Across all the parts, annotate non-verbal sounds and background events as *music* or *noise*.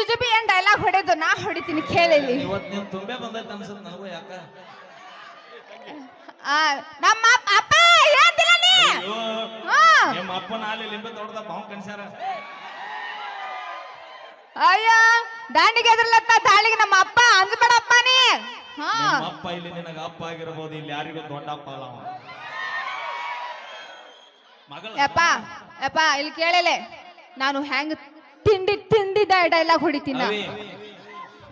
Jujube ಏನ್ dialogue ಹೊಡೆದು ನಾ ಹೊಡಿತೀನಿ ಕೇಳಿಲ್ಲಿ ಇವತ್ತು ನೀವ್ ತುಂಬೆ ಬಂದೈತೆ ಅನ್ಸುತ್ತೆ ನನಗೂ ಯಾಕ? ಆ, ನಮ್ಮ ಅಪ್ಪ ಅಪ್ಪ ಹೇಳ್ತಿಲ್ಲ ನೀ? ಅಯ್ಯೋ ಹಾ. ನಿಮ್ಮ ಅಪ್ಪನ ಅಲ್ಲಿ ಲಿಂಬೆ ಬಾವು ಅಯ್ಯ ದಾಂಡಿಗೆ ಎದ್ರಲತ್ತ ತಾಳಿಗೆ ನಮ್ಮ ಅಪ್ಪ ಅಂದ್ಬೇಡಪ್ಪ ನೀ. ಹಾ. ನಿಮ್ಮ ಅಪ್ಪ ಇಲ್ಲಿ ನಿನಗ ಅಪ್ಪ ಆಗಿರ್ಬೋದು ಇಲ್ಲಿ ಯಾರಿಗೂ ದೊಡ್ಡ ಅಪ್ಪ ಅಲ್ಲ ಅವ. ಮಗಳ. ಯಪ್ಪ ಯಪ್ಪ ಇಲ್ಲಿ ಕೇಳಲೆ. ನಾನು ಹೆಂಗ್ ತಿಂಡಿ ತಿಂದಿದ್ದ ಡೈಲಾಗ್ ಹೊಡಿತೀನ? ಅವಿ,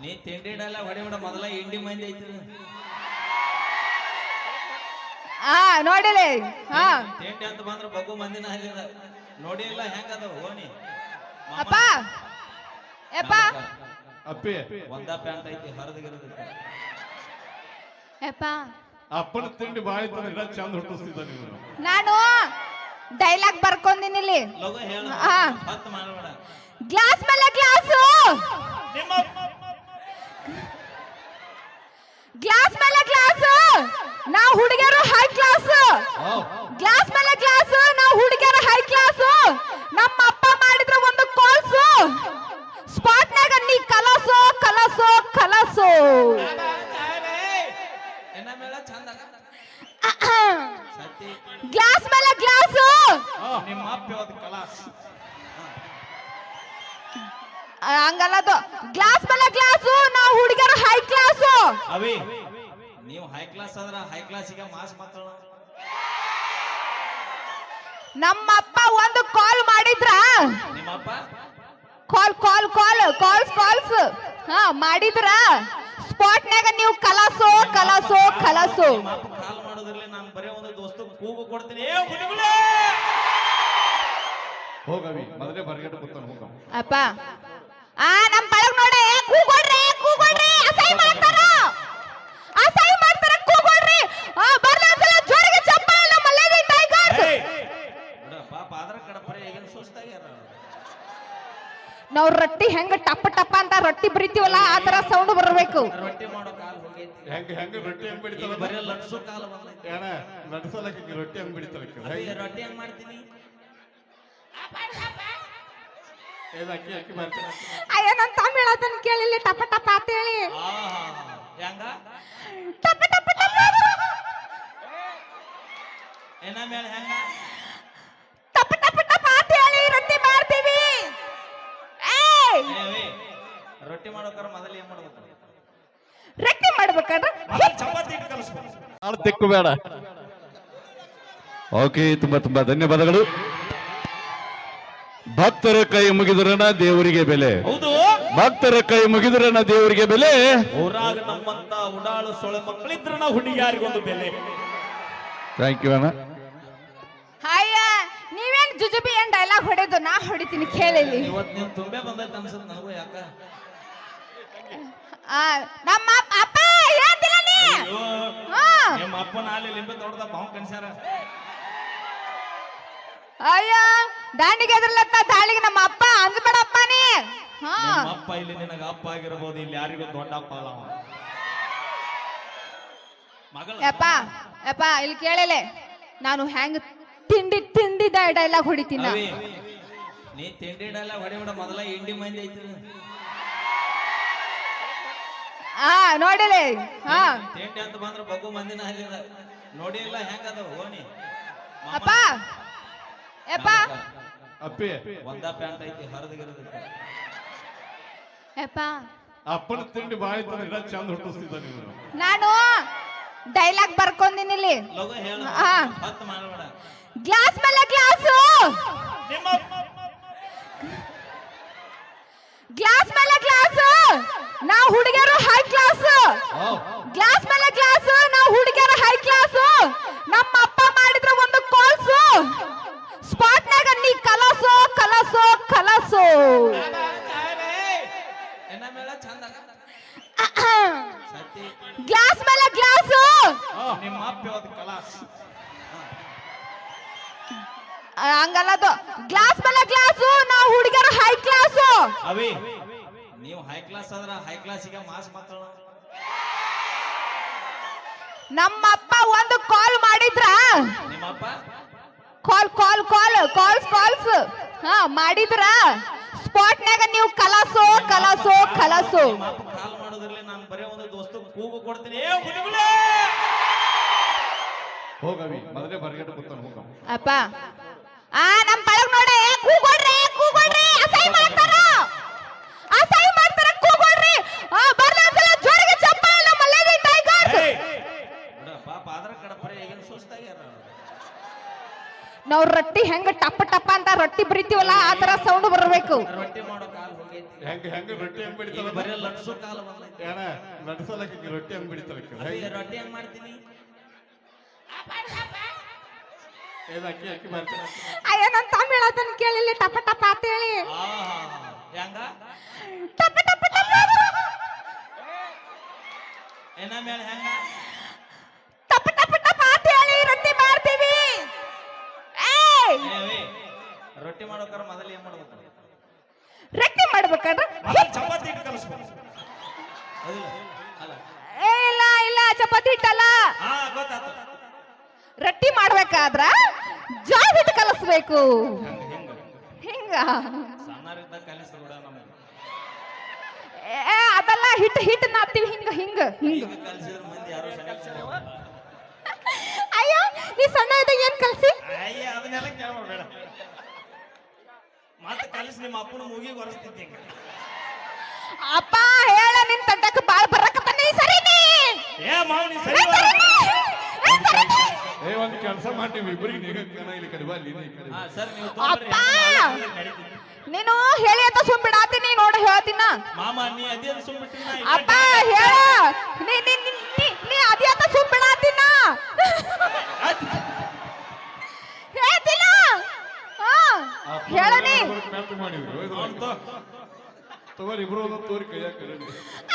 ನೀ ತಿಂಡಿ ಹೊಡಿ ಬಿಡ ಮೊದಲ ಇಂಡಿ ಮಂದಿ ಐತಿ ಆ ನೋಡಿಲೆ? ಹಾ. ತಿಂಡಿ ಅಂತ ಬಂದ್ರ ಬಗ್ಗು ಮಂದಿನ ಅಲ್ಲಿದ ನೋಡಿ ಇಲ್ಲ ಹೆಂಗದ ಅಪ್ಪ ಮಾಮ, ಅಪ್ಪ. ಯಪ್ಪ ಅಪ್ಪಿ. ಒಂದ ಪ್ಯಾಂಟ್ ಐತಿ ಹರಿದಿಗಿರದೈತಿ ಯಪ್ಪ ಅಪ್ಪನ ತಿಂಡಿ ಬಾಳಿ ತಂದ್ರೆ ಚಂದ ಹುಟ್ಟಿಸ್ತಿದ್ದ ನೀವು ನಾನು ಡೈಲಾಗ್ ಬರ್ಕೊಂಡಿನಿ ಇಲ್ಲಿ ಗ್ಲಾಸ್ ಮೇಲೆ ಗ್ಲಾಸ್ ಗ್ಲಾಸ್ ಮೇಲೆ ಗ್ಲಾಸ್ ನಾವು ಹುಡುಗಿಯರು ಹೈ. ಕ್ಲಾಸ್ ಗ್ಲಾಸ್ ಮೇಲೆ ಗ್ಲಾಸ್ ನಾವು ಹುಡುಗಿಯರು ಹೈ ಕ್ಲಾಸ್ ನಮ್ಮ ಅಪ್ಪ ಮಾಡಿದ್ರ ಒಂದು ಕೋಲ್ಸು ಸ್ಪಾಟ್ನಾಗ ನೀ ಕಲಸು ಕಲಸು ಕಲಸು. ಗ್ಲಾಸ್ *coughs* ಮೇಲೆ ಗ್ಲಾಸು ನಿಮ್ಮ ಅಪ್ಪ ಯಾವ್ದು ಕಲಾಸ್. ಹಂಗಲ್ಲದು ಗ್ಲಾಸ್ ಮೇಲೆ ಗ್ಲಾಸು ನಾವು ಹುಡುಗರ ಹೈ ಕ್ಲಾಸು ಅವಿ ನೀವು ಹೈ ಕ್ಲಾಸ್ ಅಂದ್ರ ಹೈ ಕ್ಲಾಸಿಗೆ ಮಾಸ್ ಮಾತಾಡ ನಮ್ಮಪ್ಪ ಒಂದು ಕಾಲ್ ಮಾಡಿದ್ರ? ನಿಮ್ಮಪ್ಪ? ಕಾಲ್ ಕಾಲ್ ಕಾಲ್ ಕಾಲ್ಸ್ ಕಾಲ್ಸ್ ಹಾ ಮಾಡಿದ್ರ? ಸ್ಪಾಟ್ನಾಗ ನೀವು ಕಲಾಸೋ ಕಲಾಸೋ ಕಲಾಸೋ. ಕಾಲ್ ಮಾಡೋದ್ರಲ್ಲಿ ನಾನು ಬರೀ ಒಂದು ದೋಸ್ತು ಕೂಗು ಕೊಡ್ತೀನಿ. ಏ ಹುಲಿಗುಲೇ! ಹೋಗವಿ ಮೊದಲೇ ಬರ್ಗೆಟ್ ಕೂತಾನ ಹೋಗ. ಅಪ್ಪ. ಆ ನಮ್ ಬಳಗ್ ನೋಡ ಏ ಕೂಗೊಡ್ರಿ ಕೂಗೊಡ್ರಿ ಅಸಹ್ಯ ಮಾಡ್ತಾರ? ಅಸೈ ಮಾಡ್ತಾರ ಕೂಗೊಡ್ರಿ ಆ ಬರ್ಲಿ ಒಂದ್ಸಲ ಜೋರಿಗೆ ಚಪ್ಪಾಳೆ ನಮ್ಮ ಮಲ್ಲೇರಿ ಟೈಗರ್ಸ್ ಏಯ್! ಬಿಡ ಪಾಪ ಅದ್ರ ಕಡೆ ಬರೀ ಈಗಿನ ಸುಸ್ತಾಗ್ಯಾರ ನಾವ್ ರೊಟ್ಟಿ ಹೆಂಗ ಟಪ್ಪ ಟಪ್ಪ ಅಂತ ರೊಟ್ಟಿ ಬರಿತೀವಲ್ಲ ಆತರ ತರ ಸೌಂಡ್ ಬರಬೇಕು. ರೊಟ್ಟಿ ಮಾಡೋ ಕಾಲ್ ಹೋಗೈತಿ. ಹೆಂಗ ಹೆಂಗ ರೊಟ್ಟಿ ಹೆಂಗ್ ಈಗ ಬಿಡ್ತಾವ ಬರೀ ಲಟ್ಸು ಕಾಲ ಬಂದೈತಿ. ಏನ ನಡ್ಸಲಕ್ಕೆ ರೊಟ್ಟಿ ಹೆಂಗ್? ರೊಟ್ಟಿ ಹೆಂಗ್ ಮಾಡ್ತೀನಿ? ಅಕ್ಕಿ ಅಕ್ಕಿ ಮಾಡ್ತಾರ? ಅಯ್ಯ ನನ್ ತಮ್ಮ ಹೇಳತನ ಕೇಳಿಲ್ಲ ಟಪ ಟಪ ಅಂತ ಹೇಳಿ. ಹೆಂಗ? ಟಪ ಟಪ ಟಪ. ಏನ ಮೇಳ ಹೆಂಗ? ಟಪ್ಪ ಟಪ್ಪ ಟಪ್ಪ ಅಂತ ಹೇಳಿ ರೊಟ್ಟಿ ಮಾಡ್ತೀವಿ. ಏ, ರೊಟ್ಟಿ ಮಾಡೋಕಾರ ಮೊದಲು ಏನ್ ಮಾಡ್ಬೇಕು? ರೊಟ್ಟಿ ಮಾಡ್ಬೇಕಾದ್ರೆ ಚಪಾತಿ ಹಿಟ್ಟು ಕಲಿಸ್ಬೇಕು. ಆಳ್ ತೆಕ್ಕು ಬೇಡ. ಓಕೆ ತುಂಬಾ ತುಂಬಾ ಧನ್ಯವಾದಗಳು. ಭಕ್ತರ ಕೈ ಮುಗಿದ್ರನ ದೇವರಿಗೆ ಬೆಲೆ. ಹೌದು. ಭಕ್ತರ ಕೈ ಮುಗಿದ್ರನ ದೇವರಿಗೆ ಬೆಲೆ. ಊರಾಗ ನಮ್ಮಂತ ಉಡಾಳು ಸೊಳೆ ಮಕ್ಕಳಿದ್ರನ ಹುಡುಗಿಯಾರಿಗೊಂದು ಬೆಲೆ. ಥ್ಯಾಂಕ್ ಯು ಅಣ್ಣ. ಹಾಯ ನೀವೇನ್ ಜುಜುಬಿ ಏನ್ ಡೈಲಾಗ್ ಹೊಡೆದು? ನಾ ಹೊಡಿತೀನಿ ಕೇಳಿಲ್ಲಿ ಇವತ್ತು ನೀವು ತುಂಬೆ ಬಂದೈತೆ ಅನ್ಸುತ್ತೆ ನನಗೂ ಯಾಕ? ಆ ನಮ್ಮ ಅಪ್ಪ ಅಪ್ಪ ಹೇಳ್ತಿಲ್ಲ ನೀ? ಹಾ ನಿಮ್ಮ ಅಪ್ಪನ ಹಾಲಿ ಲಿಂಬೆ ತೊಡ್ದ ಬಾವು ಕನ್ಸ್ಯಾರ ಅಯ್ಯ ದಾಂಡಿಗೆ ಎದ್ರಲತ್ತ ತಾಳಿಗೆ ನಮ್ಮ ಅಪ್ಪ ಅಂದ್ಬೇಡಪ್ಪ ನೀ. ಹಾ. ಅಪ್ಪ ಇಲ್ಲಿ ನಿನಗ ಅಪ್ಪ ಆಗಿರ್ಬೋದು ಇಲ್ಲಿ ಯಾರಿಗೂ ದೊಡ್ಡ ಅಪ್ಪ ಅಲ್ಲ ಅವ. ಮಗಳ ಯಪ್ಪ ಯಪ್ಪ ಇಲ್ಲಿ ಕೇಳಲೆ. ನಾನು ಹೆಂಗ್ ತಿಂಡಿ ತಿಂದಿದ್ದ ಡೈಲಾಗ್ ಹೊಡಿತೀನ? ಅವಿ, ನೀ ತಿಂಡಿ ಇಡಲ್ಲ ಹೊಡಿ ಬಿಡ ಮೊದಲ ಇಂಡಿ ಮಂದಿ ಐತಿ ಆ ನೋಡಿಲೆ. ಹಾ. ತಿಂಡಿ ಅಂತ ಬಂದ್ರ ಬಗ್ಗು ಮಂದಿನ ಅಲ್ಲಿದ ನೋಡಿ ಇಲ್ಲ ಹೆಂಗದ ಓಣಿ ಮಾಮ, ಅಪ್ಪ ಯಪ್ಪ. ಅಪ್ಪಿ. ಒಂದ ಪ್ಯಾಂಟ್ ಐತಿ ಹರಿದಿಗಿರದೈತಿ ಯಪ್ಪ. ಅಪ್ಪನ ತಿಂಡಿ ಬಾಳಿ ತಂದ್ರೆ ಚಂದ ಹುಟ್ಟಿಸ್ತಿದ್ದ ನೀವು ನಾನು ಡೈಲಾಗ್ ಬರ್ಕೊಂಡಿನಿ ಇಲ್ಲಿ. ಲಗು ಹೇಳ ಆ. ಹತ್ತು ಮಾಡಬೇಡ. ಗ್ಲಾಸ್ ಮೇಲೆ ಗ್ಲಾಸು. ನಿಮ್ಮ ಗ್ಲಾಸ್ ಮೇಲೆ ಗ್ಲಾಸು. ನಾವು ಹುಡುಗಿಯರು ಹೈ ಕ್ಲಾಸ್ ಗ್ಲಾಸ್ ಮೇಲೆ ಗ್ಲಾಸ್ ನಾವು ಹುಡುಗಿಯರು ಹೈ ಕ್ಲಾಸ್ ನಮ್ಮ ಅಪ್ಪ ಮಾಡಿದ್ರ ಒಂದು ಕೋಲ್ಸು ಸ್ಪಾಟ್ನಾಗ ನೀ ಕಲಸು ಕಲಸು ಕಲಸು. ಗ್ಲಾಸ್ ಮೇಲೆ ಗ್ಲಾಸ್. ನಿಮ್ಮ ಅಪ್ಪ ಕಲಾಸ್ ಹಂಗಲ್ಲದು ಗ್ಲಾಸ್ ಮೇಲೆ ಗ್ಲಾಸು ನಾವು ಹುಡುಗರು ಹೈ ಕ್ಲಾಸ್ ಅವಿ ನೀವು ಹೈ ಕ್ಲಾಸ್ ಆದ್ರ ಹೈ ಕ್ಲಾಸಿಗೆ ಮಾಸ್ ಮಾತಾಡ ನಮ್ಮಪ್ಪ ಒಂದು ಕಾಲ್ ಮಾಡಿದ್ರ? ನಿಮ್ಮಪ್ಪ? ಕಾಲ್ ಕಾಲ್ ಕಾಲ್ ಕಾಲ್ಸ್ ಕಾಲ್ಸ್ ಹಾ ಮಾಡಿದ್ರ? ಸ್ಪಾಟ್ನಾಗ ನೀವು ಕಲಾಸೋ ಕಲಾಸೋ ಕಲಾಸೋ. ಕಾಲ್ ಮಾಡೋದ್ರಲ್ಲಿ ನಾನು ಬರೀ ಒಂದು ದೋಸ್ತ ಕೂಗು ಕೊಡ್ತೀನಿ. ಏ ಹುಡುಗಲೇ ಹೋಗವಿ ಮೊದಲೇ ಬರ್ಗೆಟ್ ಕೂತಾನ ಹೋಗ ಅಪ್ಪ. ಆ ನಮ್ಮ ಪಳಗ್ ನೋಡ ಏ ಕೂಗೊಡ್ರಿ ಕೂಗೊಡ್ರಿ ಅಸೈ ಮಾಡ್ತಾರ? ಅಸೈ ಮಾಡ್ತಾರ ಕೂಗೊಡ್ರಿ. ಆ ಒಂದ್ಸಲ ಜೋರಿಗೆ ಚಪ್ಪಾಳೆ ನಮ್ಮ ಲೇಡಿ ಟೈಗರ್ಸ್ ಬಿಡ ಪಾಪ ಆದ್ರ ಕಡಪರೆ ಈಗಿನ ಸುಸ್ತಾಗ್ಯಾರ ನಾವ್ ರೊಟ್ಟಿ ಹೆಂಗ ಟಪ್ಪ ಟಪ್ಪ ಅಂತ ರೊಟ್ಟಿ ಬರಿತೀವಲ್ಲ ಆ ತರ ಸೌಂಡ್ ಬರಬೇಕು ರೊಟ್ಟಿ ಮಾಡೋ ಕಾಲ್ ಹೋಗೈತಿ ಹೆಂಗ ಹೆಂಗ ರೊಟ್ಟಿ ಹೆಂಗ್ ಈಗ ಬಿಡಿತಾರ ಬರೀ ಕಾಲ ಬಂದೈತಿ ಏನ ನಡ್ಸಲಕ್ಕೆ ರೊಟ್ಟಿ ಹೆಂಗ್ ಬಿಡಿತಾರ ಅದೇ ರೊಟ್ಟಿ ಹೆಂಗ್ ಮಾಡ್ತೀನಿ ಏನ್ ಅಕ್ಕಿ ಅಕ್ಕಿ ಮಾಡ್ತಾರ ಅಯ್ಯ ನನ್ ತಮಿಳ್ ಅದನ್ನ ಕೇಳಿಲ್ಲ ಟಪ್ಪ ಟಪ್ಪ ಅಂತ ಹೇಳಿ ಹೆಂಗ ಟಪ್ಪ ಟಪ ಟಪ ಏನ ಮೇಲೆ ಹೆಂಗ ರೊಟ್ಟಿ ಮಾಡ್ಬೇಕಾದ್ರೆ ಮೊದಲು ಏನ್ ಮಾಡ್ಬೇಕು? ರೊಟ್ಟಿ ಮಾಡ್ಬೇಕಾದ್ರೆ ಮೊದಲು ಚಪಾತಿ ಹಿಟ್ಟು ಕಲಿಸ್ಬೇಕು. ಅಲ್ಲ. ಏ ಇಲ್ಲ ಇಲ್ಲ ಚಪಾತಿ ಹಿಟ್ಟಲ್ಲ. ಹಾ ಗೊತ್ತಾತು ರೊಟ್ಟಿ ಮಾಡ್ಬೇಕಾದ್ರ ಜೋಳ ಹಿಟ್ಟು ಕಲಸ್ಬೇಕು. ಹೆಂಗ? ಹೆಂಗ? ಹಿಂಗ ಸಣ್ಣರಿದ್ದ ಕಲಿಸ್ ಬಿಡ ನಮಗೆ. ಏ ಅದಲ್ಲ ಹಿಟ್ಟು ಹಿಟ್ಟು ನಾದ್ತೀವಿ. ಹಿಂಗ ಹಿಂಗ ಹಿಂಗ. ಈಗ ಕಲಿಸಿದ್ರೆ ಮಂದಿ ಯಾರು ಅಯ್ಯೋ ನೀ ಸಣ್ಣ ಇದ್ದಾಗ ಏನ್ ಕಲ್ಸಿ? ಅಯ್ಯ ಅದನ್ನೆಲ್ಲ ಕೇಳಬೇಡ ಮತ್ತೆ ಕಲಿಸಿ ನಿಮ್ಮ ಅಪ್ಪನ ಮೂಗಿಗೆ ಬರಸ್ತಿದ್ದೆ ಹಿಂಗ. ಅಪ್ಪ ಹೇಳ ನಿನ್ ತಂಡಕ್ಕೆ ಬಾಳ ಬರಕತ್ತಾನೆ ಈ ಸರಿ ನೀ. ಏ ಮಾವ ನೀ ಸರಿ ಏ, ಸರಿ ಏ, ಸರಿ ನೀ. ಏ ಒಂದ್ ಕೆಲಸ ಮಾಡ್ತೀವಿ ಇಬ್ಬರಿಗೆ ನೀಗ ಕಣ ಇಲ್ಲಿ ಕಡಿಬಾ ಅಲ್ಲಿ ನೀ ಈ ಕಡೆ ಹಾ ಸರ್ ನೀವು ತೊಗೊಂಡ್ರಿ ಅಪ್ಪ! ನಡೀತೀನಿ ನೀನು ಹೇಳಿ ಅಂತ ಸುಮ್ ಬಿಡಾತೀನಿ ನೋಡ ಹೇಳ್ತೀನ. ಮಾಮ ನೀ ಅದೇನು ಸುಮ್ಬಿಟ್ರಿ ನಾ ಅಪ್ಪ ಹೇಳ. ನೀ ನೀ ನೀ- ನೀ- ನೀ ಅದೇ ಅಂತ ಸುಮ್ಬಿಡಾತೀನ ಹೇಳ್ತಿಲ್ಲ ಹಾ ಹೇಳ ನೀ ಮೆಲ್ಟ್ ಮಾಡಿದ್ರು. ತಗೋರಿ ಇಬ್ರು ಒಂದು ತೋರಿ ಕೈಯಾಗ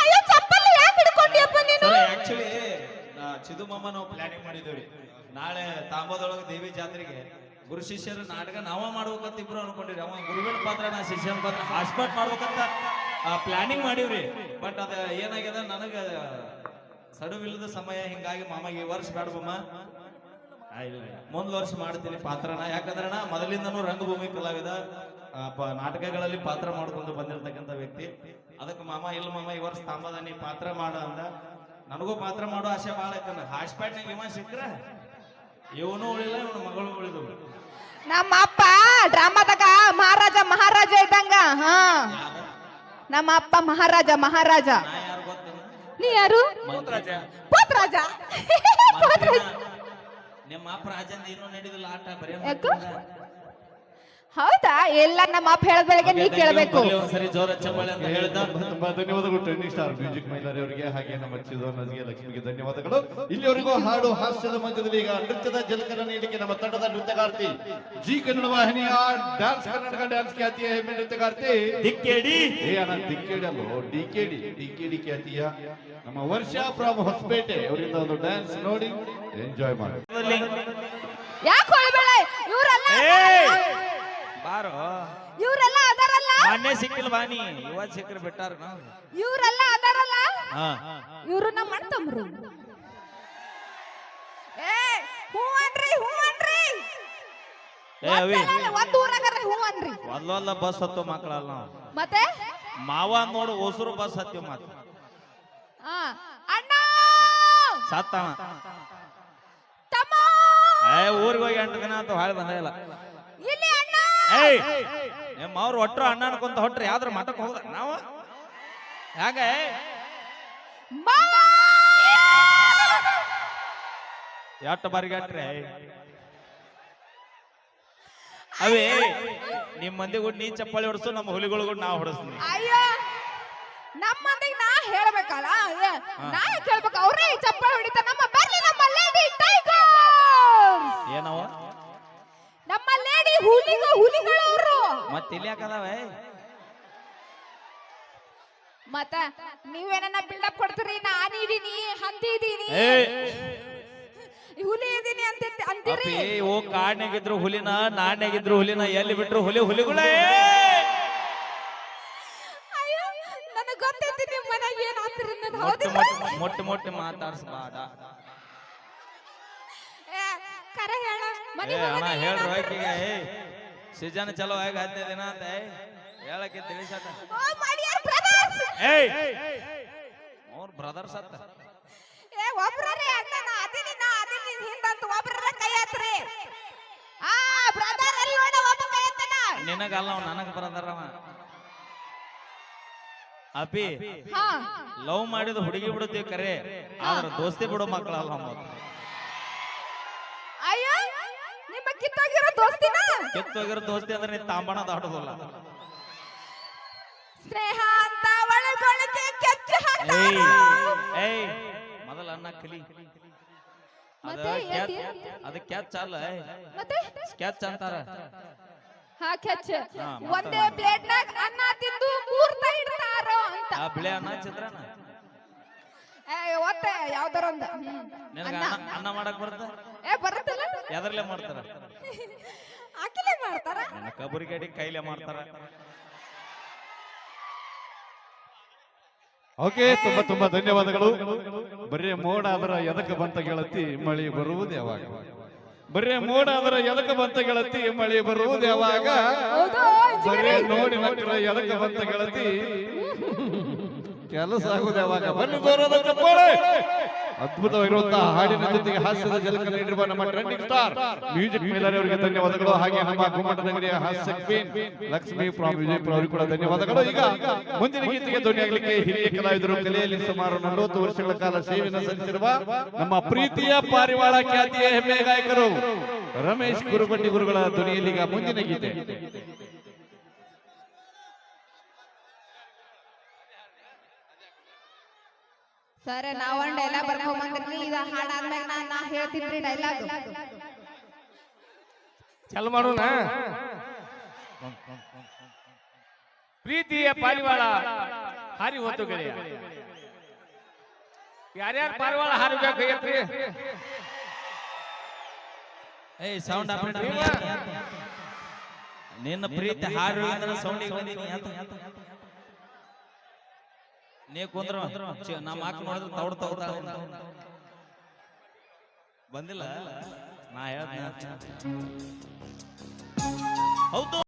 ಅಯ್ಯೋ ಚಪ್ಪಲಿ ಯಾಕೆ ಹಿಡ್ಕೊಂಡಿಯಪ್ಪ ನೀನು? ಸರ್ ಆಕ್ಚುಲಿ ಚಿದು ಮಾಮ ನಾವು ಪ್ಲಾನಿಂಗ್ ಮಾಡಿದ್ದೇವೆ ನಾಳೆ ತಾಂಬದೊಳಗೆ ದೇವಿ ಜಾತ್ರೆಗೆ ಗುರು ಶಿಷ್ಯರ ನಾಟಕ ನಾವ ಮಾಡ್ಬೇಕಂತ ಇಬ್ರು ಅನ್ಕೊಂಡಿರಿ. ಅವ ಗುರುವಿನ ಪಾತ್ರ ನಾ ಶಿಷ್ಯನ ಪಾತ್ರ ಹಾಸ್ಪಾಟ್ ಮಾಡ್ಬೇಕಂತ ಪ್ಲಾನಿಂಗ್ ಮಾಡಿವ್ರಿ. ಬಟ್ ಅದ ಏನಾಗ್ಯದ ನನಗ ಸಡುವಿಲ್ಲದ ಸಮಯ ಹಿಂಗಾಗಿ ಮಾಮಗೆ ಈ ವರ್ಷ ಇಲ್ಲ. ಮುಂದ್ ವರ್ಷ ಮಾಡ್ತೀನಿ ಪಾತ್ರನ. ಯಾಕಂದ್ರೆ ನಾ ಮೊದಲಿಂದನೂ ರಂಗಭೂಮಿ ಕಲಾವಿದ ನಾಟಕಗಳಲ್ಲಿ ಪಾತ್ರ ಮಾಡ್ಕೊಂಡು ಬಂದಿರತಕ್ಕಂತ ವ್ಯಕ್ತಿ. ಅದಕ್ಕೆ ಮಾಮ ಇಲ್ಲ ಮಾಮ ಈ ವರ್ಷ ತಾಂಬದ ನೀ ಪಾತ್ರ ಮಾಡು ಅಂದ. ನನಗೂ ಪಾತ್ರ ಮಾಡೋ ಆಸೆ ಭಾಳ ಐತನ ಹಾಸ್ಪಿಟ್ನಾಗ ಇವ ಸಿಕ್ಕ್ರ ಇವನು ಉಳಿಲ್ಲ ಇವನು ಮಗಳು ಉಳಿದು ನಮ್ಮ ಅಪ್ಪ ಡ್ರಾಮಾದಾಗ ಮಹಾರಾಜ ಮಹಾರಾಜ ಇದ್ದಂಗ. ಹಾ. ನಮ್ಮ ಅಪ್ಪ ಮಹಾರಾಜ ಮಹಾರಾಜ. ನೀ ಯಾರು ಪೋತ್ರಾಜ. ಪೋತ್ರಾಜ. ಮಂತ್ರಿನ ನಿಮ್ಮ ಅಪ್ಪ ರಾಜಂದ ಇನ್ನೂ ನಡೆದಿಲ್ಲ ಆಟ ಬರೀ ಯಾಕ? ಹೌದಾ? ಎಲ್ಲ ನಮ್ಮ ಅಪ್ಪ ಹೇಳದ್ ಬೆಳಗ್ಗೆ ನೀ ಕೇಳಬೇಕು. ಒಂದ್ಸರಿ ಜೋರ ಚಪ್ಪಾಳೆ ಅಂತ ಹೇಳ್ದ. ತುಂಬಾ ತುಂಬಾ ಧನ್ಯವಾದಗಳು ಟ್ರೆಂಡಿಂಗ್ ಸ್ಟಾರ್ ಮ್ಯೂಸಿಕ್ ಮೈಲಾರಿ ಅವರಿಗೆ ಹಾಗೆ ನಮ್ಮ ಚಿದೋನಜಿಗೆ ಲಕ್ಷ್ಮಿಗೆ ಧನ್ಯವಾದಗಳು. ಇಲ್ಲಿವರೆಗೂ ಹಾಡು ಹಾಸ್ಯದ ಮಧ್ಯದಲ್ಲಿ ಈಗ ನೃತ್ಯದ ಜಲಕರ ನೀಡಿಕೆ ನಮ್ಮ ತಂಡದ ನೃತ್ಯಗಾರ್ತಿ ಜಿ ಕನ್ನಡ ವಾಹಿನಿಯ ಡ್ಯಾನ್ಸ್ ಕರ್ನಾಟಕ ಡ್ಯಾನ್ಸ್ ಖ್ಯಾತಿಯ ಹೆಮ್ಮೆ ನೃತ್ಯಗಾರ್ತಿ. ದಿಕ್ಕೇಡಿ ಏ ಅಣ್ಣ ದಿಕ್ಕೇಡಿ ಅಲ್ಲೋ D K D D K D ಖ್ಯಾತಿಯ ನಮ್ಮ ವರ್ಷ ಫ್ರಾಮ್ ಹೊಸಪೇಟೆ. ಅವರಿಂದ ಒಂದು ಡ್ಯಾನ್ಸ್ ನೋಡಿ. ಎಂಜಾಯ್ ಮಾಡಿ. ಯಾಕೆ ಹೊಳ್ಬೇಡ ಇವರೆಲ್ಲ ಬಾರೋ. ಇವರೆಲ್ಲ ಅದಾರಲ್ಲ ಮೊನ್ನೆ ಸಿಕ್ಕಿಲ್ಲ ಬಾನಿ ಇವತ್ ಸಿಕ್ಕರು ಬಿಟ್ಟಾರ ನಾವು ಇವರೆಲ್ಲ ಅದಾರಲ್ಲ ಹಾ. ಇವ್ರು ನಮ್ಮ ಅಣ್ತಮ್ರು ಏ ಹೂ ಅನ್ರಿ ಹೂ ಅನ್ರಿ ಏ ಅವಿ. ಒಂದ್ಸಲ ಅಲ್ಲ, ಒಂದ್ ಊರಾಗರ ಹೂ ಅನ್ರಿ ಒಲ್ಲೊಲ್ಲ ಬಸ್ ಹತ್ತು ಮಕ್ಕಳಲ್ಲ ನಾವು. ಮತ್ತೆ? ಮಾವ ನೋಡು ಹೊಸರು ಬಸ್ ಹತ್ತಿವ್ ಮಾತು. ಸತ್ತ ಅಣ್ಣ! ಸತ್ತವ ತಮ್ಮ ಏ ಊರಿಗೆ ಹೋಗಿ ಎಂಟು ದಿನ ಅಂತ ಹಾಳು ಬಂದೇ ಇಲ್ಲ. ಇಲ್ಲಿ ಅಣ್ಣ? ಏಯ್ ನಿಮ್ಮ ಅವ್ರು ಒಟ್ಟರು ಅಣ್ಣ ಅನ್ಕೊಂತ ಹೊಟ್ರಿ ಯಾವ್ದ್ರ ಮಠಕ್ಕೆ ಹೋದ ನಾವು? ಹ್ಯಾಂಗ ಮಾವ! ಬಾರಿ ಬಾರಿಗಟ್ರೆ? ಅವೇ ನಿಮ್ ಮಂದಿ ಕೂಡ ನೀ ಚಪ್ಪಾಳಿ ಹೊಡ್ಸು ನಮ್ಮ ಹುಲಿಗಳು ಕೂಡ ನಾವು ಹೊಡಿಸ್ತೀನಿ. ಅಯ್ಯೋ ನಮ್ಮ ಮಂದಿಗೆ ನಾ ಹೇಳ್ಬೇಕಲ್ಲ? ಏ, ನಾ ಯಾಕ್ ಹೇಳ್ಬೇಕು? ಅವ್ರೇ ಈ ಚಪ್ಪಾಳೆ ನಮ್ಮ ಬರ್ಲಿ ನಮ್ಮ ಏನವ? ನಮ್ಮ ಲೇಡಿ ಹುಲಿಗ ಹುಲಿಗಳವರು. ಮತ್ತೆ ಇಲ್ಲಿ ಯಾಕದಾವೆ ಮತ್ತ ನೀವೇನ ಬಿಲ್ಡಪ್ ಕೊಡ್ತೀರಿ? ನಾನು ಇದೀನಿ ಹಂದಿ ಇದೀನಿ. ಹುಲಿ ಇದೀನಿ ಅಂತ ಅಂತೀರಿ? ಓ ಕಾಡ್ನಾಗಿದ್ರು ಹುಲಿನ ನಾಡ್ನಾಗಿದ್ರು ಹುಲಿನ ಎಲ್ಲಿ ಬಿಟ್ರು ಹುಲಿ ಹುಲಿಗಳೇ? ನನಗ್ ಗೊತ್ತೈತಿ ಮನೆಗೆ ಏನ್ ಆಗ್ತಿರಿ ಅನ್ನೋದು. ಮೊಟ್ಟ ಮೊಟ್ಟ ಮೊಟ್ಟ ಏ, ಕರೆ ಅಣ್ಣ ಹೇಳ್ರು ಆಕಿಗೆ ಏ ಸೀಸನ್ ಚಲೋ ಆಗಿ ಹದಿನೈದು ದಿನ ಅಂತ ಏ ಹೇಳಕ್ಕೆ ತಿಳಿಸತ್ತ ಓ ಏಯ್ ಅವ್ರ ಬ್ರದರ್ಸ್ ಅತ್ತ ಏ ಒಬ್ರೇ ಅಣ್ಣ ಅದಿನಿ ನಾ ಅದಿನಿ ಹಿಂದಂತ ಒಬ್ರೇ ಕೈ ಎತ್ರಿ ಆ ಬ್ರದರ್ ಅಲ್ಲಿ ನೋಡ ಒಬ್ಬ ಕೈ ಎತ್ತನ ನಿನಗಲ್ಲ ಅವ ನನಗ ಬ್ರದರ್ ಅವ. ಅಪಿ ಹಾ. ಲವ್ ಮಾಡಿದ ಹುಡುಗಿ ಬಿಡುತ್ತೀವಿ ಕರೆ ಆದ್ರ ದೋಸ್ತಿ ಬಿಡೋ ಮಕ್ಕಳಲ್ಲ ನಮ್ಮ ಕಿತ್ತೋಗಿರೋ ದೋಸ್ತಿನ? ಕೆತ್ತೋಗಿರೋ ದೋಸ್ತಿ ಅಂದ್ರೆ ನೀ ತಾಂಬಣ ದಾಟೋದಲ್ಲ ಸ್ನೇಹ ಅಂತ ಒಳಗೊಳಗೆ ಕೆಚ್ಚ ಏಯ್ ಏಯ್ ಮೊದಲ ಅನ್ನ ಕಲಿ. ಅದ ಮತ್ತೆ ಕ್ಯಾಚ್ ಅದ ಕ್ಯಾಚ್ ಅಲ್ಲ ಮತ್ತೆ? ಕ್ಯಾಚ್ ಅಂತಾರ. ಹಾ ಕೆಚ್ಚ ಹಾ, ಮತ್ತೆ? ಒಂದೇ ಪ್ಲೇಟ್ ನಾಗ ಅನ್ನ ತಿಂದು ಮೂರ್ತ ಇಡ್ತಾರೋ ಅಂತ. ಆ ಬಿಳೆ ಅನ್ನ ಚಿತ್ರಾನ ಏ ಒತ್ತೆ ಯಾವ್ದಾರ ಒಂದ. ಹ್ಮ್. ನಿನಗ ಅನ್ನ. ಅನ್ನ ಅನ್ನ ಮಾಡಕ್ ಬರುತ್ತ? ಏ ಬರುತ್ತಲ್ಲ? ಎದರ್ಲೆ ಮಾಡ್ತಾರ? ಆಕಿಲೆ ಮಾಡ್ತಾರ? ನನ್ನ ಕಬರಿ ಗಡಿ ಕೈಲೆ ಮಾಡ್ತಾರ. ಓಕೆ ತುಂಬಾ ತುಂಬಾ ಧನ್ಯವಾದಗಳು. ಬರೀ ಮೋಡ ಅದರ ಎದಕ್ಕೆ ಬಂತ ಗೆಳತಿ ಮಳೆ ಬರುವುದು ಯಾವಾಗ? ಬರೀ ಮೋಡ ಅದರ ಎದಕ್ಕೆ ಬಂತ ಗೆಳತಿ ಮಳೆ ಬರುವುದು ಯಾವಾಗ? ಹೌದು ಬರೀ ನೋಡಿ ಮಕ್ಕಳ ಎದಕ್ಕೆ ಬಂತ ಗೆಳತಿ. ಕೆಲಸ ಆಗುದು ಯಾವಾಗ? ಬನ್ನಿ ಬರೋದಕ್ಕೆ ಚಪ್ಪಾಳೆ. ಅದ್ಭುತವಾಗಿರುವಂತಹ ಹಾಡಿನ ಜೊತೆಗೆ ಹಾಸ್ಯದ ಜಲಕ ನೀಡಿರುವ ನಮ್ಮ ಟ್ರೆಂಡಿಂಗ್ ಸ್ಟಾರ್ ಮ್ಯೂಸಿಕ್ ಮೇಲರ್ ಅವರಿಗೆ ಧನ್ಯವಾದಗಳು. ಹಾಗೆ ನಮ್ಮ ಗುಮ್ಮಟ ನಗರಿಯ ಹಾಸ್ಯ ಕ್ವೀನ್ ಲಕ್ಷ್ಮಿ ಫ್ರಾಮ್ ವಿಜಯಪುರ ಅವರಿಗೆ ಕೂಡ ಧನ್ಯವಾದಗಳು. ಈಗ ಮುಂದಿನ ಗೀತೆಗೆ ಧ್ವನಿಯಾಗಲಿಕ್ಕೆ ಹಿರಿಯ ಕಲಾವಿದರು ಕಲೆಯಲ್ಲಿ ಸುಮಾರು ನಲವತ್ತು ವರ್ಷಗಳ ಕಾಲ ಸೇವೆಯನ್ನು ಸಲ್ಲಿಸಿರುವ ನಮ್ಮ ಪ್ರೀತಿಯ ಪಾರಿವಾಳ ಖ್ಯಾತಿಯ ಹೆಮ್ಮೆ ಗಾಯಕರು ರಮೇಶ್ ಗುರುಬಟ್ಟಿ ಗುರುಗಳ ಧ್ವನಿಯಲ್ಲಿ ಈಗ ಮುಂದಿನ ಗೀತೆ. ಸರ್ ನಾವೊಂದ್ ಡೈಲಾಗ್ ಬರ್ಕೊಂಬಂದ್ರಿ ಇದ ಹಾಡಾದ್ಮ್ಯಾಗ ನಾ ನಾ ಹೇಳ್ತಿದ್ರಿ ಡೈಲಾಗ್ ಚಲ್ ಮಾಡೋಣ. ಪ್ರೀತಿಯ ಪಾರಿವಾಳ ಹಾರಿ ಹೋತು ಗೆಳೆಯ. ಯಾರ್ಯಾರು ಪಾರಿವಾಳ ಹಾರಿ ಕೈಯತ್ರಿ ಏಯ್ ಸೌಂಡ್ ಆಪರೇಟರ್ ನಿನ್ನ ಪ್ರೀತಿ ಹಾರು ಸೌಂಡಿಗೆ ಬಂದೀನಿ ಆತ ನೀ ಕುಂದ್ರ ನಮ್ಮ ಅಕ್ಕ ನೋಡಿದ್ರೆ ತೌಡ್ ತೌಡ ಬಂದಿಲ್ಲ? ನಾ ಹೌದು.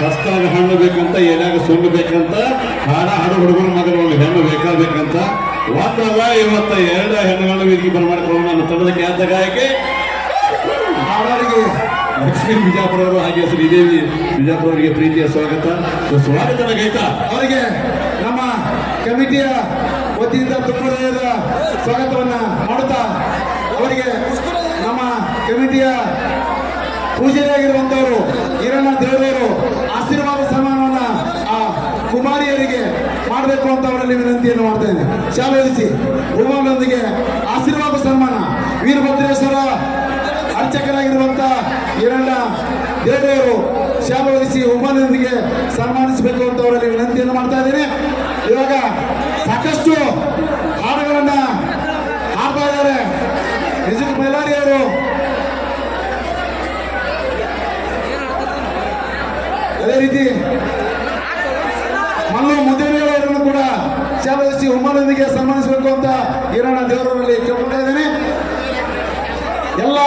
ಕಷ್ಟಾಗ ಹಣ್ಣು ಬೇಕಂತ ಏನಾಗ ಸುಳ್ಳು ಬೇಕಂತ ಹಾಡ ಹಾಡು ಹುಡುಗರು ಮಗನ ಒಂದು ಹೆಣ್ಣು ಬೇಕಾಗಬೇಕಂತ. ಒಂದಲ್ಲ ಇವತ್ತ ಎರಡು ಹೆಣ್ಣುಗಳನ್ನು ವೇದಿಕೆ ಬರಮಾಡಿಕೊಳ್ಳೋಣ ನನ್ನ ತಂಡದ ಖ್ಯಾತ ಗಾಯಕಿ. ಹಾಡಾರಿಗೆ ಲಕ್ಷ್ಮೀ ಬಿಜಾಪುರ ಹಾಗೆ ಶ್ರೀದೇವಿ ಬಿಜಾಪುರ ಅವರಿಗೆ ಪ್ರೀತಿಯ ಸ್ವಾಗತ. ಸ್ವಾಗತ ಗೈತ. ಅವರಿಗೆ ನಮ್ಮ ಕಮಿಟಿಯ ವತಿಯಿಂದ ತುಂಬದ ಸ್ವಾಗತವನ್ನ ಮಾಡುತ್ತಾ ಅವರಿಗೆ ನಮ್ಮ ಕಮಿಟಿಯ ಪೂಜೆಯಾಗಿರುವಂತವರು ಹಿರಣ್ಣ ದೇವರವರು ಆಶೀರ್ವಾದ ಸಮಾನವನ್ನ ಆ ಕುಮಾರಿಯರಿಗೆ ಮಾಡಬೇಕು ಅಂತ ಅವರಲ್ಲಿ ವಿನಂತಿಯನ್ನು ಮಾಡ್ತೇನೆ ಶಾಲೆಯಿಸಿ ಹೂಮಾಲೊಂದಿಗೆ ಆಶೀರ್ವಾದ ಸನ್ಮಾನ. ವೀರಭದ್ರೇಶ್ವರ ಅರ್ಚಕರಾಗಿರುವಂತ ಈರಣ್ಣ ಗೆರೆಯವರು ಶ್ಯಾಮ ವಹಿಸಿ ಹೂಮಾಲೊಂದಿಗೆ ಸನ್ಮಾನಿಸಬೇಕು ಅಂತ ಅವರಲ್ಲಿ ವಿನಂತಿಯನ್ನು ಮಾಡ್ತಾ ಇದ್ದೀನಿ. ಇವಾಗ ಸಾಕಷ್ಟು ಹಾಡುಗಳನ್ನ ಹಾಡ್ತಾ ಇದ್ದಾರೆ. ಮ್ಯೂಸಿಕ್ ಮೈಲಾರಿ ಅವರು. ಅದೇ ರೀತಿ ಮಲ್ಲು ಮುದ್ದೇನವರನ್ನು ಕೂಡ ಶಾಲೆಸಿ ಹುಮ್ಮನೊಂದಿಗೆ ಸನ್ಮಾನಿಸಬೇಕು ಅಂತ ಈರಣ್ಣ ದೇವರಲ್ಲಿ ಕೇಳ್ಕೊಳ್ತಾ ಇದ್ದೀನಿ. ಎಲ್ಲ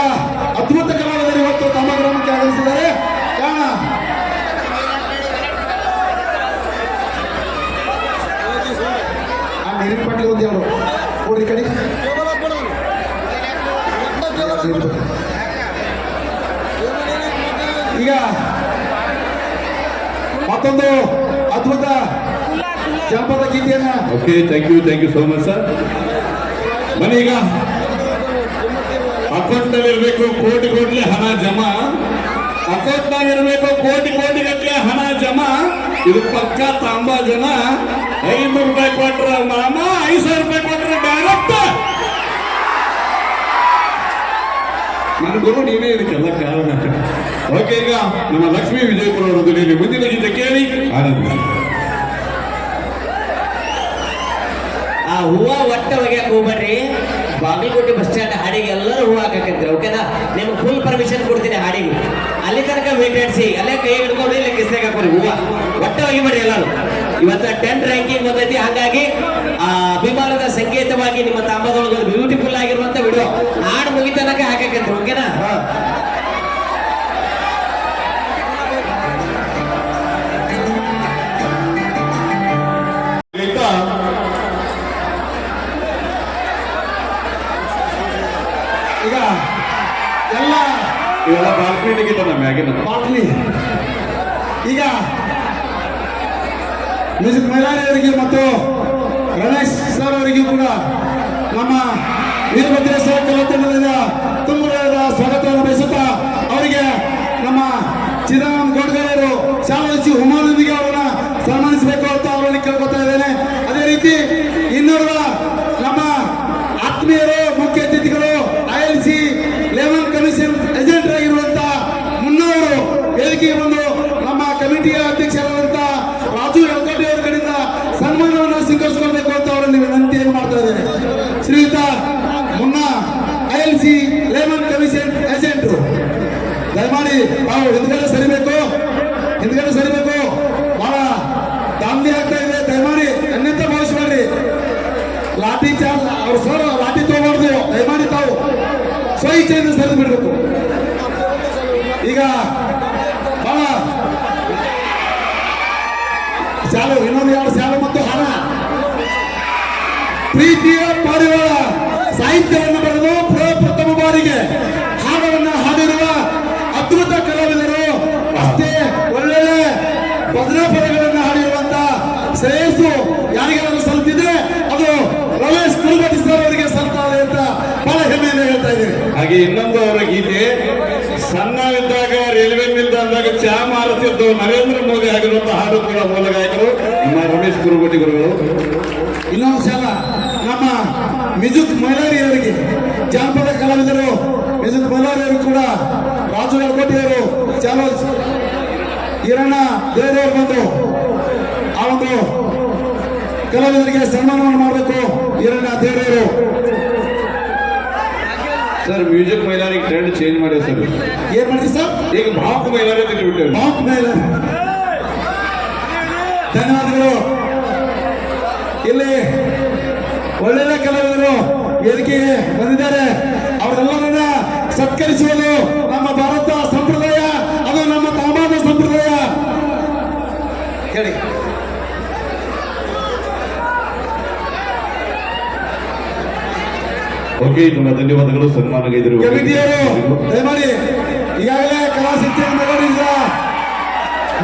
ಅದ್ಭುತ ಕಲಾವಿದರು ಇವತ್ತು ತಮ್ಮ ಗ್ರಾಮಕ್ಕೆ ಆಗಮಿಸಿದ್ದಾರೆ. ಕಾರಣ ನೀರಿನ ಪಾಟೀಲ್ ಒಂದು ಎರಡು ನೋಡಿ ಕಡೆ. ಈಗ ಮತ್ತೊಂದು ಅದ್ಭುತ ಜನಪದ ಗೀತೆಯನ್ನ. Okay thank you thank you so much sir ಬನ್ನಿ ಈಗ. ಅಕೌಂಟ್ನಲ್ಲಿ ಇರಬೇಕು ಕೋಟಿ ಕೋಟಿ ಹಣ ಜಮಾ. ಅಕೌಂಟ್ನಾಗ ಇರಬೇಕು ಕೋಟಿ ಕೋಟಿ ಗಟ್ಟಲೆ ಹಣ ಜಮಾ. ಇದು ಪಕ್ಕ ತಾಂಬಾ ಜನ. ಐನೂರು ರೂಪಾಯಿ ಕೊಟ್ರ ಮಾಮ ಐದು ಸಾವಿರ ರೂಪಾಯಿ ಕೊಟ್ರ ಡೈರೆಕ್ಟ್. ನನ್ನ ಗುರು ನೀವೇ ಇದಕ್ಕೆಲ್ಲ ಕಾರಣ. ಓಕೆ, ಈಗ ನಮ್ಮ ಲಕ್ಷ್ಮೀ ವಿಜಯಪುರ ಅವರು ಮುಂದಿನ ಗೀತೆ ಕೇಳಿ, ಆನಂದ. ಹೂವ ಒಟ್ಟ ಒಗ್ಯಾಕ ಹೋಗ್ಬೇಡ್ರಿ ಬಾಗಲಕೋಟೆ ಬಸ್ ಸ್ಟ್ಯಾಂಡ್ ಹಾಡಿಗೆ ಎಲ್ಲರೂ ಹೂವು ಹಾಕಕಂತೀರಿ ಓಕೆನಾ ನಿಮ್ಗೆ ಫುಲ್ ಪರ್ಮಿಷನ್ ಕೊಡ್ತೀನಿ ಹಾಡಿಗೆ. ಅಲ್ಲಿ ತನಕ ವೇಟಾಡ್ಸಿ ಅಲ್ಲೇ ಕೈ ಹಿಡ್ಕೊಂಡು ಇಲ್ಲ ಕಿಸ್ನಾಗ ಹಾಕೋರಿ ಹೂವ. ಒಟ್ಟ ಒಗಿಬೇಡ್ರಿ ಎಲ್ಲರೂ. ಇವತ್ತು ಟೆಂತ್ ರ್ಯಾಂಕಿಂಗ್ ಬಂದೈತಿ. ಹಾಗಾಗಿ, ಆ, ಅಭಿಮಾನದ ಸಂಕೇತವಾಗಿ ನಿಮ್ಮ ತಾಂಬದೊಳಗೊಂದು ಬ್ಯೂಟಿಫುಲ್ ಆಗಿರುವಂತ ವಿಡಿಯೋ ಹಾಡು ಮುಗಿತನಕ ಹಾಕಕಂತೀರಿ ಓಕೆನಾ ಬಾಟ್ಲಿಗಿಂತ ನಮ್ಮ ಮ್ಯಾಗಿನ ಬಾಟ್ಲಿ ಈಗ ಮ್ಯೂಸಿಕ್ ಮೈಲಾರಿ ಅವರಿಗೆ ಮತ್ತು ರಮೇಶ್ ಸರ್ ಅವರಿಗೂ ಕೂಡ ನಮ್ಮ ವೀರಭದ್ರೇಶ್ವರ ಕಲಾ ತಂಡದಿಂದ ತುಂಬ ಸ್ವಾಗತವನ್ನು ಬಯಸುತ್ತಾ ಅವರಿಗೆ ನಮ್ಮ ಚಿದಾನಂದ ಗೌಡ್ಗರವರು ಶಾಲಾಜಿ ಹುಮಾನಂದಿಗೆ ಅವರನ್ನ ಸನ್ಮಾನಿಸಬೇಕು ಅಂತ ಅವರಲ್ಲಿ ಕೇಳ್ಕೊತಾ ಇದ್ದೇನೆ. ಅದೇ ರೀತಿ ಇನ್ನೋರ್ವ ನಮ್ಮ ಆತ್ಮೀಯರು ಮುಖ್ಯ ಅತಿಥಿಗಳು I L C lemon commission agent ಆಗಿರುವಂತ ಮುನ್ನವರು ವೇದಿಕೆಗೆ ಬಂದು ನಮ್ಮ ಕಮಿಟಿಯ ಅಧ್ಯಕ್ಷರಾದಂತ ರಾಜು ಯಲ್ಕಟ್ಟಿ ಅವರ ಕಡೆಯಿಂದ ಸನ್ಮಾನವನ್ನು ಸ್ವೀಕರಿಸಿಕೊಳ್ಬೇಕು ಅಂತ ಅವರಲ್ಲಿ ವಿನಂತಿಯನ್ನು ಮಾಡ್ತಾ ಇದ್ದೇನೆ ಶ್ರೀಯುತ Munna I L C lemon commission agent ದಯಮಾಡಿ ತಾವು ಹಿಂದ್ಗಡೆ ಸರಿಬೇಕು ಹಿಂದ್ಗಡೆ ಸರಿಬೇಕು ಬಹಳ ದಾಂಧಿ ಆಗ್ತಾ ಇದೆ ದಯಮಾಡಿ ಅನ್ಯಂತ ಭಾವಿಸಬೇಡ್ರಿ ಲಾಠಿ ಚಾರ್ಜ್ ಅವ್ರ ಸರ್ ಲಾಠಿ ತಗೋಬಾರ್ದು ದಯಮಾಡಿ ತಾವು ಸ್ವ ಇಚ್ಛೆಯಿಂದ ಸರಿದು ಬಿಡಬೇಕು. ಈಗ ಬಹಳ ಶಾಲು, ಇನ್ನೊಂದು ಎರಡು ಶಾಲು ಮತ್ತು ಹಣ. ಪ್ರೀತಿಯ ಪರಿವಾರ ಸಾಹಿತ್ಯವನ್ನು ಬರೆದು ಪ್ರಪ್ರಥಮ ಬಾರಿಗೆ ಹಾಡವನ್ನು ಹಾಡಿರುವ ಅದ್ಭುತ ಕಲಾವಿದರು ಅಷ್ಟೇ ಒಳ್ಳೊಳ್ಳೆ ಭಜನಾ ಪದಗಳನ್ನು ಹಾಡಿರುವಂತ ಶ್ರೇಯಸ್ಸು ಯಾರಿಗಾದ್ರೂ ಸಲ್ತಿದ್ರೆ ಅದು ರಮೇಶ್ ಕುಲಗಟ್ಟಿ ಸರ್ ಅವರಿಗೆ ಸಲ್ತಾರೆ ಅಂತ ಬಹಳ ಹೆಮ್ಮೆಯಿಂದ ಹೇಳ್ತಾ ಇದ್ದೀನಿ ಹಾಗೆ ಇನ್ನೊಂದು ಅವರ ಗೀತೆ, ಸಣ್ಣವಿದ್ದಾಗ ರೈಲ್ವೆ ನಿಲ್ದಾಣದಾಗ ಚಾ ಮಾರುತ್ತಿದ್ದು ನರೇಂದ್ರ ಮೋದಿ ಆಗಿರುವಂತಹ ಹಾಡು ಕೂಡ ಮೂಲ ಗಾಯಕರು, ನಮ್ಮ ರಮೇಶ್ ಗುರುಗೋಟಿ ಗುರುಗಳು. ಇನ್ನೊಂದು ಸಲ ನಮ್ಮ ಮಿಜುಕ್ ಮೈಲಾರಿ ಜಾನಪದ ಕಲಾವಿದರು ಅವರು ಕೂಡ, ರಾಜು ಯಲ್ಕೋಟಿಯವರು ಚಾಲೋ ಹಿರಣ್ಣ ದೇವರವರು ಬಂದು ಆ ಒಂದು ಕಲಾವಿದರಿಗೆ ಸನ್ಮಾನವನ್ನು ಮಾಡಬೇಕು Hiranna ದೇವರವರು sir music Mailari trend change ಮಾಡಿ ಸರ್ ಏನ್ ಮಾಡಿದ್ರಿ ಸರ್ ಈಗ ಬಾಪ್ ಮೈಲಾರಿ ಬಿಟ್ಟೇವೆ ಮಾಕ್ ಮೈಲಾರಿ ಧನ್ಯವಾದಗಳು. ಇಲ್ಲಿ ಒಳ್ಳೆಯ ಕಲಾವಿದರು ವೇದಿಕೆಗೆ ಬಂದಿದ್ದಾರೆ. ಅವರೆಲ್ಲರನ್ನ ಸತ್ಕರಿಸುವುದು ನಮ್ಮ ಭಾರತ ಸಂಪ್ರದಾಯ ಅದು ನಮ್ಮ ತಾಮಾದ ಸಂಪ್ರದಾಯ. ಹೇಳಿ. ಓಕೆ ತುಂಬ ಧನ್ಯವಾದಗಳು. ಸನ್ಮಾನಗೈದರು ದಯಮಾಡಿ, ಈಗಾಗಲೇ ಕಲಾ ಶಿಕ್ಷಣ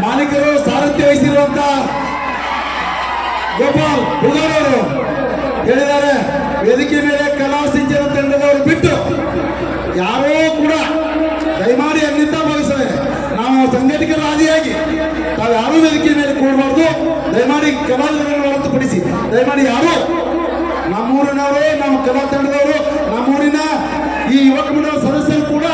ಮಾಲೀಕರು ಸಾರಥ್ಯ ವಹಿಸಿರುವಂತ ಗೋಪಾಲ್ ಹುಗಾರ್ ಹೇಳಿದ್ದಾರೆ, ವೇದಿಕೆ ಮೇಲೆ ಕಲಾ ಸಿಂಚನ ತಂಡದವರು ಬಿಟ್ಟು ಯಾರೋ ಕೂಡ ದಯಮಾಡಿ ಅಲ್ಲಿಂದ ಭಾವಿಸದೆ, ನಾವು ಸಂಘಟಕರಾದಿಯಾಗಿ ತಾವು ಯಾರೂ ವೇದಿಕೆ ಮೇಲೆ ಕೂಡಬಾರ್ದು ದಯಮಾಡಿ ಕಲಾವಿದರನ್ನು ಹೊರತುಪಡಿಸಿ, ದಯಮಾಡಿ ಯಾರು ನಮ್ಮೂರಿನವರು, ನಮ್ಮ ಕಲಾ ತಂಡದವರು, ನಮ್ಮೂರಿನ ಈ ಯುವಕ ಮಂಡಲ ಸದಸ್ಯರು ಕೂಡ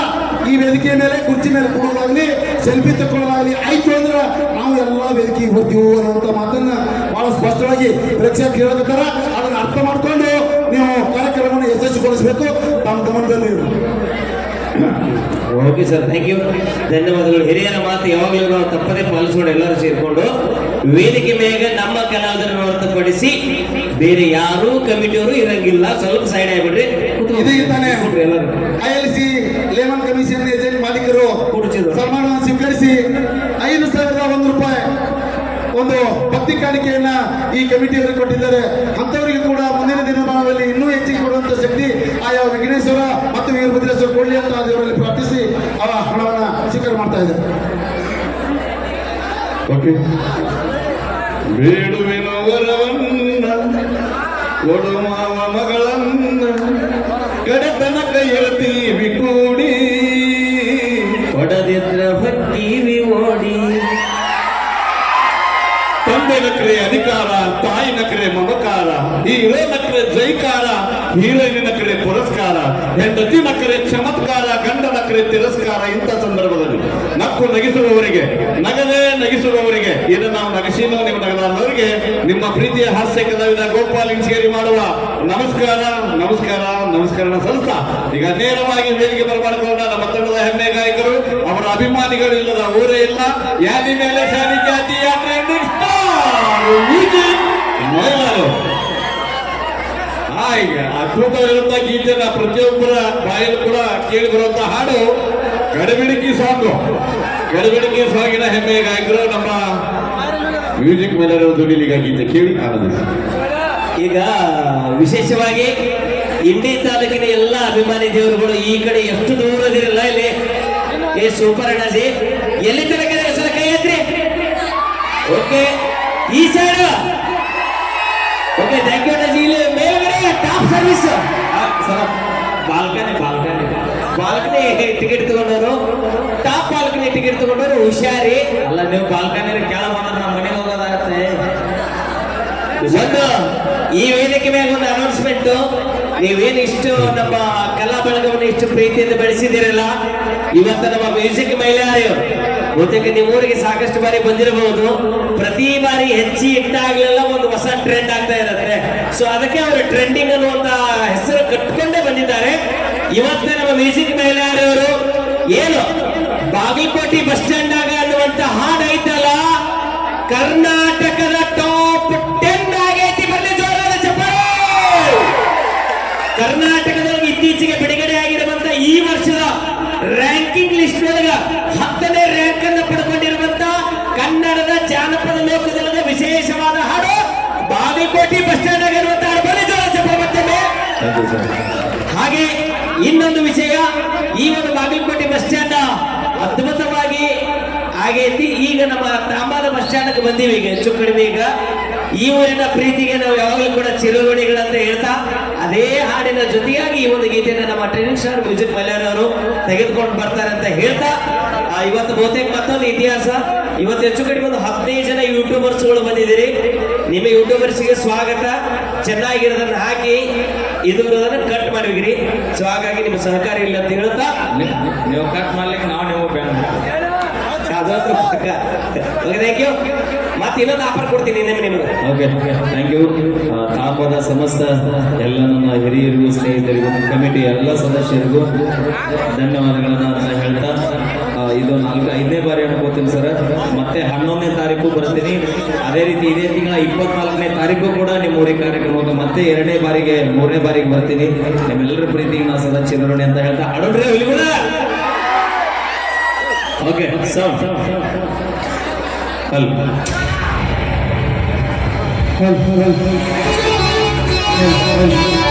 ಈ ವೇದಿಕೆ ಮೇಲೆ, ಕುರ್ಚಿ ಮೇಲೆ ಕೂಡೋದಾಗ್ಲಿ ಸೆಲ್ಫಿ ತಗೊಳ್ಳೋದಾಗ್ಲಿ ಆಯ್ತು ಅಂದ್ರೆ ನಾವು ಎಲ್ಲ ವೇದಿಕೆಗೆ ಹೋಗ್ತೀವಿ ಅನ್ನುವಂಥ ಮಾತನ್ನ ಬಹಳ ಸ್ಪಷ್ಟವಾಗಿ ಪ್ರೇಕ್ಷಕರು ಹೇಳಬೇಕಾರ ಅದನ್ನ ಅರ್ಥ ಮಾಡ್ಕೊಂಡು ನೀವು ಕಾರ್ಯಕ್ರಮವನ್ನು ಯಶಸ್ವಿಗೊಳಿಸಬೇಕು. ತಮ್ಮ ಗಮನದಲ್ಲಿ ಓಕೆ ಸರ್ ಥ್ಯಾಂಕ್ ಯು ಧನ್ಯವಾದಗಳು. ಹಿರಿಯರ ಮಾತು ಯಾವಾಗಲೂ ನಾವು ತಪ್ಪದೇ ಪಾಲಿಸೋಣ ಎಲ್ಲರೂ ಸೇರಿಕೊಂಡು ವೇದಿಕೆ ಮೇಲೆ ನಮ್ಮ ಕಲಾವಿದರನ್ನು ಹೊರತುಪಡಿಸಿ ಬೇರೆ ಯಾರು ಕಮಿಟಿಯವರು ಇರಂಗಿಲ್ಲ. ಸ್ವಲ್ಪ ಸೈಡ್ ಆಗ್ಬಿಡ್ರಿ. ಇದೇ ಎಲ್ಲರೂ. ಲೇಮನ್ ಕಮಿಷನ್ ಏಜೆಂಟ್ ಮಾಲೀಕರು. ಸನ್ಮಾನವನ್ನು ಸ್ವೀಕರಿಸಿ ಐದು ಸಾವಿರದ ಒಂದು ರೂಪಾಯಿ ಒಂದು ಭಕ್ತಿ ಕಾಣಿಕೆಯನ್ನ ಈ ಕಮಿಟಿಯವರು ಕೊಟ್ಟಿದ್ದಾರೆ. ಅಂತವರಿಗೆ ಕೂಡ ಮುಂದಿನ ದಿನಮಾನದಲ್ಲಿ ಇನ್ನೂ ಹೆಚ್ಚಿಗೆ ಕೊಡುವಂತ ಶಕ್ತಿ ಆಯಾ ವಿಘ್ನೇಶ್ವರ ಮತ್ತು ವೀರಭದ್ರೇಶ್ವರ ಕೊಳ್ಳಿ ಅಂತ ದೇವರಲ್ಲಿ ಪ್ರಾರ್ಥಿಸಿ ಅವರ ಹಣವನ್ನ ಸ್ವೀಕಾರ ಮಾಡ್ತಾ ಇದ್ದಾರೆ. ಓಕೆ ಕೊಡು ಮಾವ ಮಗಳನ್ನ ಕಡೆತನಕ ಹೇಳ್ತೀವಿ ನಕ್ರೆ ಅಧಿಕಾರ ತಾಯಿ ನಕ್ರೆ ಮಮಕಾರ ಹೀರೋ ನಕ್ರೆ ಜೈಕಾರ ಹೀರೋಯಿನ ಕಡೆ ಪುರಸ್ಕಾರ, ಹೆಂಡತಿ ನಕ್ರೆ ಚಮತ್ಕಾರ ಗಂಡ ನಕ್ರೆ ತಿರಸ್ಕಾರ, ಇಂಥ ಸಂದರ್ಭದಲ್ಲಿ ನಕ್ಕು ನಗಿಸುವವರಿಗೆ, ನಗದೇ ನಗಿಸುವವರಿಗೆ ಇದು ನಾವು ನಗಸಿನೋ ನಿಮ್ಮ ನಗರವರಿಗೆ ನಿಮ್ಮ ಪ್ರೀತಿಯ ಹಾಸ್ಯ ಕಲಾವಿದ ಗೋಪಾಲ್ ಇಂಚೇರಿ ಮಾಡುವ ನಮಸ್ಕಾರ ನಮಸ್ಕಾರ ನಮಸ್ಕಾರ ಸಲ್ಲಿಸ್ತಾ, ಈಗ ನೇರವಾಗಿ ವೇದಿಕೆ ಬರಮಾಡಿಕೊಂಡ ನಮ್ಮ ತಂಡದ ಹೆಮ್ಮೆ ಗಾಯಕರು, ಅವರ ಅಭಿಮಾನಿಗಳು ಇಲ್ಲದ ಊರೇ ಇಲ್ಲ ಯಾದಿ ಮೇಲೆ ಶಾಲಿ ಜಾತಿ ಯಾತ್ರೆ ಈಗ ಅದ್ಭುತವಾಗಿರುವಂತ ಗೀತೆನ ಪ್ರತಿಯೊಬ್ಬರ ಬಾಯಲ್ಲಿ ಕೂಡ ಕೇಳಿ ಬರುವಂತ ಹಾಡು ಗಡಬಿಡಿಕಿ ಸಾಂಗು. ಗಡಬಿಡಿಕಿ ಸಾಂಗಿನ ಹೆಮ್ಮೆ ಗಾಯಕರು ನಮ್ಮ ಮ್ಯೂಸಿಕ್ ಮೇಲೆ ದುಡಿಲಿಗ ಗೀತೆ ಕೇಳಿ ಆನಂದಿಸಿ. ಈಗ ವಿಶೇಷವಾಗಿ ಇಂಡಿ ತಾಲೂಕಿನ ಎಲ್ಲ ಅಭಿಮಾನಿ ದೇವರುಗಳು ಈ ಕಡೆ ಎಷ್ಟು ದೂರದಿರಲ್ಲ ಇಲ್ಲಿ? ವೆರಿ ಸೂಪರ್ ಅಣ್ಣಾಜಿ. ಎಲ್ಲಿ ತನಕ ಹೆಸರು ಕೈ ಓಕೆ. ಈ ಸೈಡ್ ಓಕೆ ಥ್ಯಾಂಕ್ ಯು ಅಣ್ಣಾಜಿ ಇಲ್ಲಿ ಮೇಲ್ಗಡೆ top service sir, balcony balcony. Balcony ticket ತಗೊಂಡವರು top balcony ticket ತಗೊಂಡವರು ಹುಷಾರಿ. ಅಲ್ಲ, ನೀವು ಬಾಲ್ಕನಿ ಕೆಳ ಬಂದ್ರೆ ನಮ್ಮ ಮನೆಗೆ ಹೋಗೋದಾಗತ್ತೆ. ಒಂದು, ಈ ವೇದಿಕೆ ಮೇಲೆ ಒಂದು ಅನೌನ್ಸ್ಮೆಂಟ್ ನೀವೇನು ಇಷ್ಟು ನಮ್ಮ ಕಲಾ ಬಳಗವನ್ನು ಇಷ್ಟು ಪ್ರೀತಿಯಿಂದ ಬೆಳೆಸಿದಿರಲ್ಲ ಇವತ್ತು ನಮ್ಮ ಮ್ಯೂಸಿಕ್ ಮಹಿಳೆಯರು ಬಹುತೇಕ ನಿಮ್ಮ ಊರಿಗೆ ಸಾಕಷ್ಟು ಬಾರಿ ಬಂದಿರಬಹುದು. ಪ್ರತಿ ಬಾರಿ ಹೆಚ್ಚಿ ಇಟ್ಟಾಗ್ಲೆಲ್ಲ ಒಂದು ಹೊಸ ಟ್ರೆಂಡ್ ಆಗ್ತಾ ಇರತ್ತೆ. ಸೊ ಅದಕ್ಕೆ ಅವರು ಟ್ರೆಂಡಿಂಗ್ ಅನ್ನುವಂತ ಹೆಸರು ಕಟ್ಕೊಂಡೇ ಬಂದಿದ್ದಾರೆ. ಇವತ್ತು ನಮ್ಮ ಮ್ಯೂಸಿಕ್ ಮಹಿಳೆಯರವರು ಏನು? ಬಾಗಲಕೋಟೆ ಬಸ್ ಸ್ಟ್ಯಾಂಡ್ ಆಗ ಅನ್ನುವಂತ ಹಾಡು ಐತಲ್ಲ ಕರ್ನಾಟಕದ ಟಾಪ್ ಕರ್ನಾಟಕದಲ್ಲಿ ಇತ್ತೀಚೆಗೆ ಬಿಡುಗಡೆ ಆಗಿರುವಂತಹ ಈ ವರ್ಷದ ರ್ಯಾಂಕಿಂಗ್ ಲಿಸ್ಟ್ ಒಳಗ ಹತ್ತನೇ ರ್ಯಾಂಕ್ ಅನ್ನು ಪಡ್ಕೊಂಡಿರುವಂತ ಕನ್ನಡದ ಜಾನಪದ ಲೋಕದಲ್ಲದ ವಿಶೇಷವಾದ ಹಾಡು ಬಾಗಲಕೋಟೆ ಬಸ್ ಸ್ಟ್ಯಾಂಡ್ ಆಗಿರುವಂತಹ ಹಾಗೆ ಇನ್ನೊಂದು ವಿಷಯ, ಈ ಒಂದು ಬಾಗಲಕೋಟೆ ಬಸ್ ಸ್ಟ್ಯಾಂಡ್ ಅದ್ಭುತವಾಗಿ ಆಗೈತಿ ಈಗ ನಮ್ಮ ತಾಂಬಾದ ಬಸ್ ಸ್ಟ್ಯಾಂಡ್ ಬಂದೀವಿ ಈಗ, ಹೆಚ್ಚು ಕಡಿಮೆ ಈಗ. ಈ ಊರಿನ ಪ್ರೀತಿಗೆ ನಾವು ಯಾವಾಗಲೂ ಕೂಡ ಚಿರುಗುಣಿಗಳಂತ ಹೇಳ್ತಾ ಅದೇ ಹಾಡಿನ ಜೊತೆಯಾಗಿ ಈ ಒಂದು ಗೀತೆಯನ್ನು ನಮ್ಮ ಟ್ರೈನಿಂಗ್ ಸ್ಟಾರ್ ಮ್ಯೂಸಿಕ್ ಮಲ್ಯಾರವರು ತೆಗೆದುಕೊಂಡು ಬರ್ತಾರೆ ಅಂತ ಹೇಳ್ತಾ ಇವತ್ತು ಬಹುತೇಕ ಮತ್ತೊಂದು ಇತಿಹಾಸ. ಇವತ್ತು ಹೆಚ್ಚು ಕಡಿಮೆ ಒಂದು ಹದಿನೈದು ಜನ ಯೂಟ್ಯೂಬರ್ಸ್ಗಳು ಬಂದಿದ್ದೀರಿ. ನಿಮ್ಮ ಯೂಟ್ಯೂಬರ್ಸ್ಗೆ ಸ್ವಾಗತ. ಚೆನ್ನಾಗಿರೋದನ್ನ ಹಾಕಿ ಇದು ಕಟ್ ಮಾಡಿದ್ರಿ ಸೊ ಹಾಗಾಗಿ ನಿಮ್ಮ ಸಹಕಾರ ಇಲ್ಲ ಅಂತ ಹೇಳ್ತಾ ನೀವು ಕಟ್ ಮಾಡ್ಲಿಕ್ಕೆ ನಾವು ನೀವು ಅದಂತೂ ಪಕ್ಕ. ಓಕೆ ಥ್ಯಾಂಕ್ ಯು ಮತ್ತೆ ಆಫರ್ ಯು ತಾಪದ ಸಮಸ್ತ ಎಲ್ಲ ನನ್ನ ಹಿರಿಯರಿಗೂ, ಸ್ನೇಹಿತರಿಗೂ ಕಮಿಟಿ ಎಲ್ಲ ಸದಸ್ಯರಿಗೂ ಧನ್ಯವಾದಗಳನ್ನ ಅಂತ ಹೇಳ್ತಾ ಇದು ನಾಲ್ಕು, ಐದನೇ ಬಾರಿ ಅನ್ಕೋತೀನಿ ಸರ್. ಮತ್ತೆ ಹನ್ನೊಂದನೇ ತಾರೀಕು ಬರ್ತೀನಿ. ಅದೇ ರೀತಿ ಇದೇ ತಿಂಗಳ ಇಪ್ಪತ್ನಾಲ್ಕನೇ ತಾರೀಕು ಕೂಡ ನಿಮ್ಮ ಊರಿಗೆ ಕಾರ್ಯಕ್ರಮಕ್ಕೆ ಮತ್ತೆ ಎರಡನೇ ಬಾರಿಗೆ, ಮೂರನೇ ಬಾರಿಗೆ ಬರ್ತೀನಿ. ನಿಮ್ಮೆಲ್ಲರ ಪ್ರೀತಿಗೆ ನಾ ಸದಾ ಚಿರೋಣಿ ಅಂತ ಹೇಳ್ತಾ. ಹುಲಿಗುಣ ಓಕೆ ಸೌಂಡ್ ಹಲ್ ಹಲ್ ಹಲ್ ಹಲ್ ಹಲ್ ಹಲ್